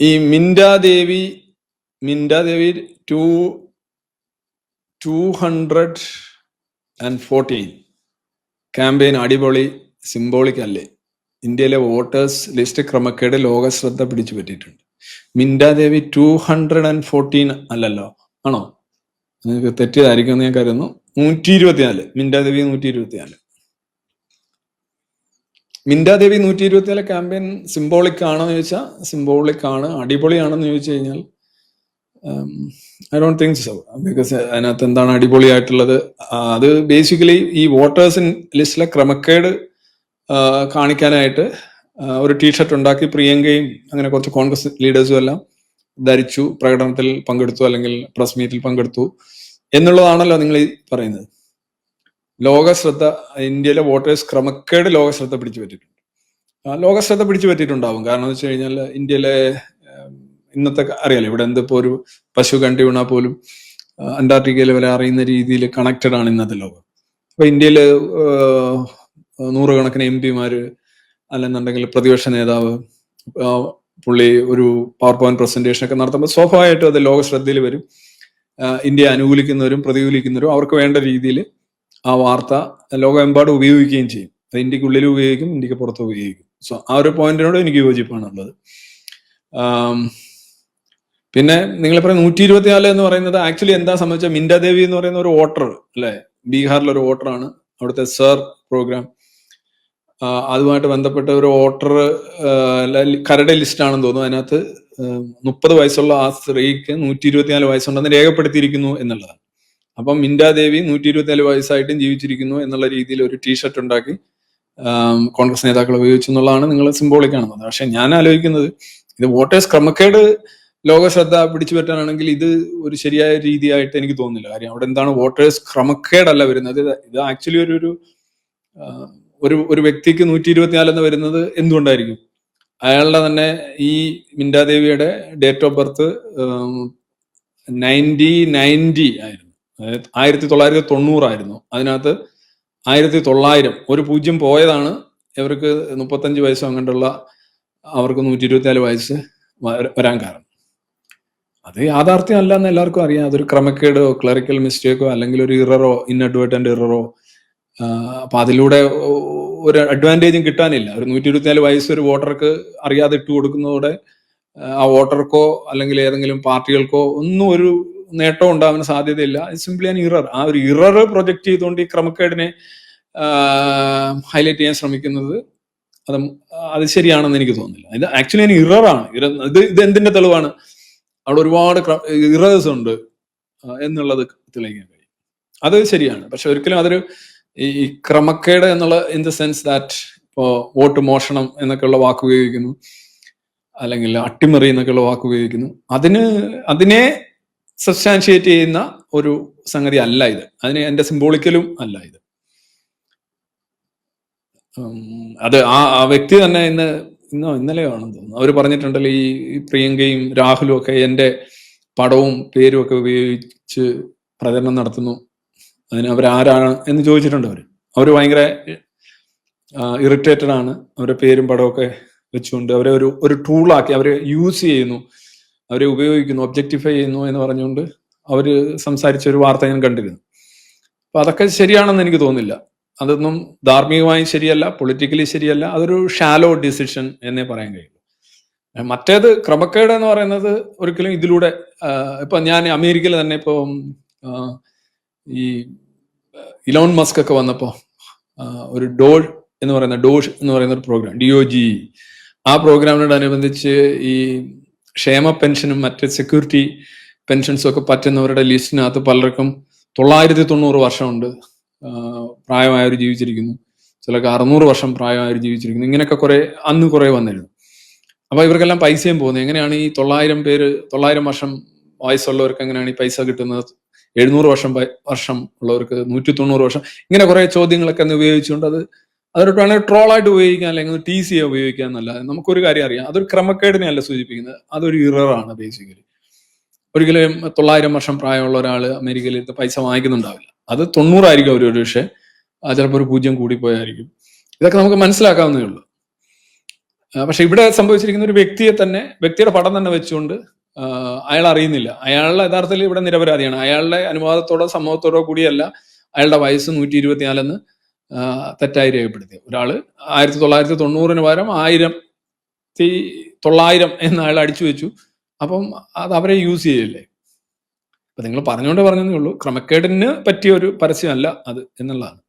ഈ Mintadevi Mintadevi two two hundred and fourteen campaign അടിപൊളി symbolic അല്ലേ? ഇന്ത്യയിലെ വോട്ടേഴ്സ് ലിസ്റ്റ് ക്രമക്കേട് ലോക ശ്രദ്ധ പിടിച്ചു പറ്റിയിട്ടുണ്ട്. Mintadevi two hundred and fourteen അല്ലല്ലോ? ആണോ? തെറ്റിയതായിരിക്കും എന്ന് ഞാൻ കരുതുന്നു. നൂറ്റി ഇരുപത്തിനാല് മിൻഡാദേവി നൂറ്റി ഇരുപത്തിനാല് മിൻഡാദേവി നൂറ്റി ഇരുപത്തിനാല് ക്യാമ്പയിൻ സിംബോളിക് ആണോ എന്ന് ചോദിച്ചാൽ സിംബോളിക് ആണ് അടിപൊളിയാണെന്ന് ചോദിച്ചു കഴിഞ്ഞാൽ I don't think so because അതിനകത്ത് എന്താണ് അടിപൊളിയായിട്ടുള്ളത്? അത് ബേസിക്കലി ഈ വോട്ടേഴ്സ് ലിസ്റ്റിലെ ക്രമക്കേട് കാണിക്കാനായിട്ട് ഒരു ഒരു ടീഷർട്ട് ഉണ്ടാക്കി പ്രിയങ്കയും അങ്ങനെ കുറച്ച് കോൺഗ്രസ് ലീഡേഴ്സും എല്ലാം ധരിച്ചു പ്രകടനത്തിൽ പങ്കെടുത്തു അല്ലെങ്കിൽ പ്രസ് മീറ്റിൽ പങ്കെടുത്തു എന്നുള്ളതാണല്ലോ നിങ്ങൾ ഈ പറയുന്നത്. ലോക ശ്രദ്ധ ഇന്ത്യയിലെ വോട്ടേഴ്സ് ക്രമക്കേട് ലോക ശ്രദ്ധ പിടിച്ചു പറ്റിയിട്ടുണ്ട്. ലോക ശ്രദ്ധ പിടിച്ചു പറ്റിയിട്ടുണ്ടാവും. കാരണം എന്ന് വെച്ച് കഴിഞ്ഞാൽ ഇന്ത്യയിലെ ഇന്നത്തെ അറിയാലോ ഇവിടെ എന്തിപ്പോ ഒരു പശു കണ്ടി വീണാൽ പോലും അന്റാർട്ടിക്കയിൽ വരെ അറിയുന്ന രീതിയിൽ കണക്റ്റഡ് ആണ് ഇന്നത്തെ ലോകം. അപ്പൊ ഇന്ത്യയിൽ നൂറുകണക്കിന് എം പിമാര് അല്ലെന്നുണ്ടെങ്കിൽ പ്രതിപക്ഷ നേതാവ് പുള്ളി ഒരു പവർ പോയിന്റ് പ്രസന്റേഷൻ ഒക്കെ നടത്തുമ്പോൾ സ്വാഭാവികമായിട്ടും അത് ലോക ശ്രദ്ധയിൽ വരും ഇന്ത്യയെ അനുകൂലിക്കുന്നവരും പ്രതികൂലിക്കുന്നവരും അവർക്ക് വേണ്ട രീതിയിൽ ആ വാർത്ത ലോകമെമ്പാടും ഉപയോഗിക്കുകയും ചെയ്യും. അത് ഇന്ത്യക്കുള്ളിൽ ഉപയോഗിക്കും ഇന്ത്യയ്ക്ക് പുറത്ത് ഉപയോഗിക്കും. സോ ആ ഒരു പോയിന്റിനോട് എനിക്ക് യോജിപ്പാണുള്ളത്. പിന്നെ നിങ്ങൾ പറയുന്ന നൂറ്റി ഇരുപത്തിനാല് എന്ന് പറയുന്നത് ആക്ച്വലി എന്താ സംബന്ധിച്ച മിൻഡാദേവി എന്ന് പറയുന്ന ഒരു വോട്ടർ അല്ലെ? ബീഹാറിലെ ഒരു വോട്ടറാണ്. അവിടുത്തെ സർ പ്രോഗ്രാം. അതുമായിട്ട് ബന്ധപ്പെട്ട ഒരു വോട്ടർ കരട് ലിസ്റ്റ് ആണെന്ന് തോന്നുന്നു. അതിനകത്ത് മുപ്പത് വയസ്സുള്ള ആ സ്ത്രീക്ക് നൂറ്റി ഇരുപത്തിനാല് വയസ്സുണ്ടെന്ന് രേഖപ്പെടുത്തിയിരിക്കുന്നു എന്നുള്ളതാണ്. അപ്പം മിൻഡാദേവി നൂറ്റി ഇരുപത്തിനാല് വയസ്സായിട്ടും ജീവിച്ചിരിക്കുന്നു എന്നുള്ള രീതിയിൽ ഒരു ടീഷർട്ട് ഉണ്ടാക്കി കോൺഗ്രസ് നേതാക്കൾ ഉപയോഗിച്ചു എന്നുള്ളതാണ് നിങ്ങൾ സിംബോളിക് കാണുന്നത് പക്ഷെ ഞാൻ ആലോചിക്കുന്നത് ഇത് വോട്ടേഴ്സ് ക്രമക്കേട് ലോക ശ്രദ്ധ പിടിച്ചു പറ്റാനാണെങ്കിൽ ഇത് ഒരു ശരിയായ രീതിയായിട്ട് എനിക്ക് തോന്നുന്നില്ല. കാര്യം അവിടെ എന്താണ് വോട്ടേഴ്സ് ക്രമക്കേടല്ല വരുന്നത്. ഇത് ആക്ച്വലി ഒരു ഒരു ഒരു ഒരു വ്യക്തിക്ക് നൂറ്റി ഇരുപത്തിനാല് എന്ന് വരുന്നത് എന്തുകൊണ്ടായിരിക്കും? അയാളുടെ തന്നെ ഈ മിൻഡാദേവിയുടെ date of birth ninety ninety ആയിരുന്നു. ആയിരത്തി തൊള്ളായിരത്തി തൊണ്ണൂറായിരുന്നു അതിനകത്ത് ആയിരത്തി തൊള്ളായിരം ഒരു പൂജ്യം പോയതാണ് ഇവർക്ക് മുപ്പത്തഞ്ച് വയസ്സോ അങ്ങോട്ടുള്ള അവർക്ക് നൂറ്റി ഇരുപത്തിനാല് വയസ്സ് വരാൻ കാരണം. അത് യാഥാർത്ഥ്യം അല്ല എന്ന് എല്ലാവർക്കും അറിയാം. അതൊരു ക്രമക്കേടോ ക്ലറിക്കൽ മിസ്റ്റേക്കോ അല്ലെങ്കിൽ ഒരു ഇററോ ഇൻഅഡ്വേർട്ടന്റ് ഇററോ അപ്പൊ അതിലൂടെ ഒരു അഡ്വാന്റേജും കിട്ടാനില്ല. ഒരു നൂറ്റി ഇരുപത്തിനാല് വയസ്സ് ഒരു വോട്ടർക്ക് അറിയാതെ ഇട്ട് കൊടുക്കുന്നതോടെ ആ വോട്ടർക്കോ അല്ലെങ്കിൽ ഏതെങ്കിലും പാർട്ടികൾക്കോ ഒന്നും ഒരു നേട്ടം ഉണ്ടാവാൻ സാധ്യതയില്ല. സിംപ്ലി ആൻ ഇറർ ആ ഒരു ഇറർ പ്രൊജക്റ്റ് ചെയ്തുകൊണ്ട് ഈ ക്രമക്കേടിനെ ഹൈലൈറ്റ് ചെയ്യാൻ ശ്രമിക്കുന്നത് അത് അത് ശരിയാണെന്ന് എനിക്ക് തോന്നുന്നില്ല. ഇത് ആക്ച്വലി അതിന് ഇററാണ് ഇത് ഇത് എന്തിന്റെ തെളിവാണ്? അവിടെ ഒരുപാട് ഇറേഴ്സ് ഉണ്ട് എന്നുള്ളത് തെളിയിക്കാൻ കഴിയും. അത് ശരിയാണ്. പക്ഷെ ഒരിക്കലും അതൊരു ഈ ഈ ക്രമക്കേട് എന്നുള്ള ഇൻ ദ സെൻസ് ദാറ്റ് ഇപ്പോ വോട്ട് മോഷണം എന്നൊക്കെയുള്ള വാക്ക് ഉപയോഗിക്കുന്നു. അല്ലെങ്കിൽ അട്ടിമറി എന്നൊക്കെയുള്ള വാക്ക് ഉപയോഗിക്കുന്നു. അതിന് അതിനെ സബ്സ്റ്റാൻഷിയേറ്റ് ചെയ്യുന്ന ഒരു സംഗതി അല്ല ഇത്. അതിന് എന്റെ സിംബോളിക്കലും അല്ല ഇത്. അത് ആ ആ വ്യക്തി തന്നെ ഇന്ന് ഇന്നോ ഇന്നലെയോ ആണെന്ന് തോന്നുന്നു. അവർ പറഞ്ഞിട്ടുണ്ടല്ലോ ഈ പ്രിയങ്കയും രാഹുലും ഒക്കെ എന്റെ പടവും പേരും ഒക്കെ ഉപയോഗിച്ച് പ്രചരണം നടത്തുന്നു. അതിന് അവരാരാണ് എന്ന് ചോദിച്ചിട്ടുണ്ട് അവർ അവർ ഭയങ്കര ഇറിറ്റേറ്റഡ് ആണ്. അവരുടെ പേരും പടവും ഒക്കെ വെച്ചുകൊണ്ട് അവരെ ഒരു ഒരു ടൂളാക്കി അവരെ യൂസ് ചെയ്യുന്നു. അവരെ ഉപയോഗിക്കുന്നു ഒബ്ജക്ടിഫൈ ചെയ്യുന്നു എന്ന് പറഞ്ഞുകൊണ്ട് അവർ സംസാരിച്ച ഒരു വാർത്ത ഞാൻ കണ്ടിരുന്നു. അപ്പൊ അതൊക്കെ ശരിയാണെന്ന് എനിക്ക് തോന്നുന്നില്ല. അതൊന്നും ധാർമ്മികമായി ശരിയല്ല പൊളിറ്റിക്കലി ശരിയല്ല അതൊരു ഷാലോ ഡിസിഷൻ എന്നേ പറയാൻ കഴിയുള്ളൂ. മറ്റേത് ക്രമക്കേട് എന്ന് പറയുന്നത് ഒരിക്കലും ഇതിലൂടെ ഇപ്പൊ ഞാൻ അമേരിക്കയിൽ തന്നെ ഇപ്പോ ഈ ഇലോൺ മസ്ക് ഒക്കെ വന്നപ്പോ ഒരു ഡോൾ എന്ന് പറയുന്ന ഡോഷ് എന്ന് പറയുന്ന ഒരു പ്രോഗ്രാം ഡി ഒ ജി ആ പ്രോഗ്രാമിനോടനുബന്ധിച്ച് ഈ ക്ഷേമ പെൻഷനും മറ്റ് സെക്യൂരിറ്റി പെൻഷൻസും ഒക്കെ പറ്റുന്നവരുടെ ലിസ്റ്റിനകത്ത് പലർക്കും തൊള്ളായിരത്തി തൊണ്ണൂറ് വർഷമുണ്ട് പ്രായമായവർ ജീവിച്ചിരിക്കുന്നു. ചിലർക്ക് അറുന്നൂറ് വർഷം പ്രായമായവർ ജീവിച്ചിരിക്കുന്നു. ഇങ്ങനെയൊക്കെ കുറെ അന്ന് കുറെ വന്നിരുന്നു. അപ്പൊ ഇവർക്കെല്ലാം പൈസയും പോകുന്നത് എങ്ങനെയാണ് ഈ തൊള്ളായിരം പേര് തൊള്ളായിരം വർഷം വയസ്സുള്ളവർക്ക് എങ്ങനെയാണ് ഈ പൈസ കിട്ടുന്നത്? എഴുന്നൂറ് വർഷം വർഷം ഉള്ളവർക്ക് നൂറ്റി തൊണ്ണൂറ് വർഷം. ഇങ്ങനെ കുറെ ചോദ്യങ്ങളൊക്കെ ഒന്ന് ഉപയോഗിച്ചുകൊണ്ട് അത് അതൊരു വേണമെങ്കിൽ ട്രോളായിട്ട് ഉപയോഗിക്കാൻ അല്ലെങ്കിൽ ടി സി ഉപയോഗിക്കാൻ എന്നല്ലാതെ നമുക്കൊരു കാര്യം അറിയാം. അതൊരു ക്രമക്കേടിനെ അല്ല സൂചിപ്പിക്കുന്നത്. അതൊരു ഇററാണ് ബേസിക്കലി ഒരിക്കലും തൊള്ളായിരം വർഷം പ്രായമുള്ള ഒരാൾ അമേരിക്കയിൽ പൈസ വാങ്ങിക്കുന്നുണ്ടാവില്ല. അത് തൊണ്ണൂറായിരിക്കും ഒരു പക്ഷേ ചിലപ്പോൾ ഒരു പൂജ്യം കൂടിപ്പോയായിരിക്കും. ഇതൊക്കെ നമുക്ക് മനസ്സിലാക്കാവുന്നേ ഉള്ളൂ. പക്ഷെ ഇവിടെ സംഭവിച്ചിരിക്കുന്ന ഒരു വ്യക്തിയെ തന്നെ വ്യക്തിയുടെ പടം തന്നെ വെച്ചുകൊണ്ട് അയാൾ അറിയുന്നില്ല. അയാളുടെ യഥാർത്ഥത്തിൽ ഇവിടെ നിരപരാധിയാണ്. അയാളുടെ അനുവാദത്തോടോ സമ്മതത്തോടോ കൂടിയല്ല അയാളുടെ വയസ്സ് നൂറ്റി ഇരുപത്തിനാലെന്ന് തെറ്റായി രേഖപ്പെടുത്തി. ഒരാൾ ആയിരത്തി തൊള്ളായിരത്തി തൊണ്ണൂറിന് പകരം ആയിരം ആയിരത്തി തൊള്ളായിരം എന്ന അയാൾ അടിച്ചു വെച്ചു. അപ്പം അത് അവരെ യൂസ് ചെയ്യല്ലേ? അപ്പം നിങ്ങൾ പറഞ്ഞുകൊണ്ട് പറഞ്ഞതേ ഉള്ളൂ. ക്രമക്കേടിന് പറ്റിയ ഒരു പരസ്യമല്ല അത് എന്നുള്ളതാണ്.